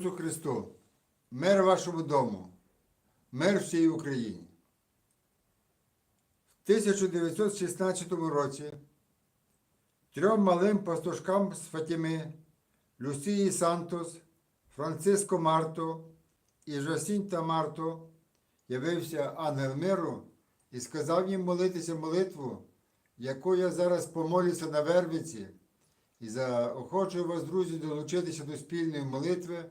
Ісусу Христу, мир вашому дому, мир всій Україні. В 1916 році трьом малим пастушкам з Фатіми, Люсії Сантос, Франциско Марто і Жасінта Марто явився ангел миру і сказав їм молитися молитву, яку я зараз помолюся на Вервиці, і заохочую вас, друзі, долучитися до спільної молитви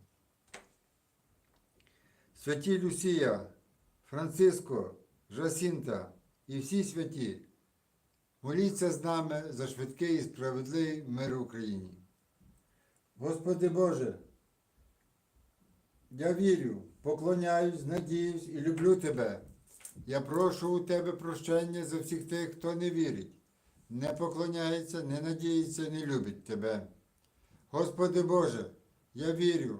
Святі Люсія, Франциско, Жасінта і всі святі, моліться з нами за швидкий і справедливий мир в Україні. Господи Боже, я вірю, поклоняюсь, надіюсь і люблю Тебе. Я прошу у Тебе прощення за всіх тих, хто не вірить, не поклоняється, не надіється, не любить Тебе. Господи Боже, я вірю,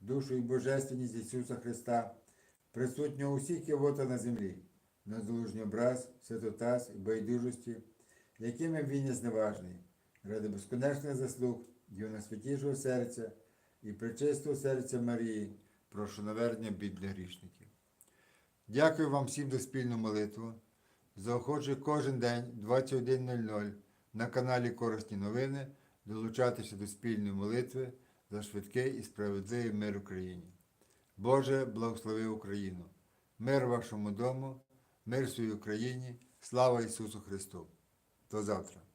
душу і божественність Ісуса Христа, присутнього усіх кивота на землі, на залужній образ, святотаз і байдужості, якими він є зневажний, ради безконечних заслуг Його найсвятішого серця і пречистого серця Марії, прошу навернення бід для грішників. Дякую вам всім за спільну молитву. Заохочую кожен день 21.00 на каналі Корисні новини долучатися до спільної молитви за швидкий і справедливий мир Україні. Боже, благослови Україну! Мир вашому дому, мир своїй Україні, слава Ісусу Христу! До завтра!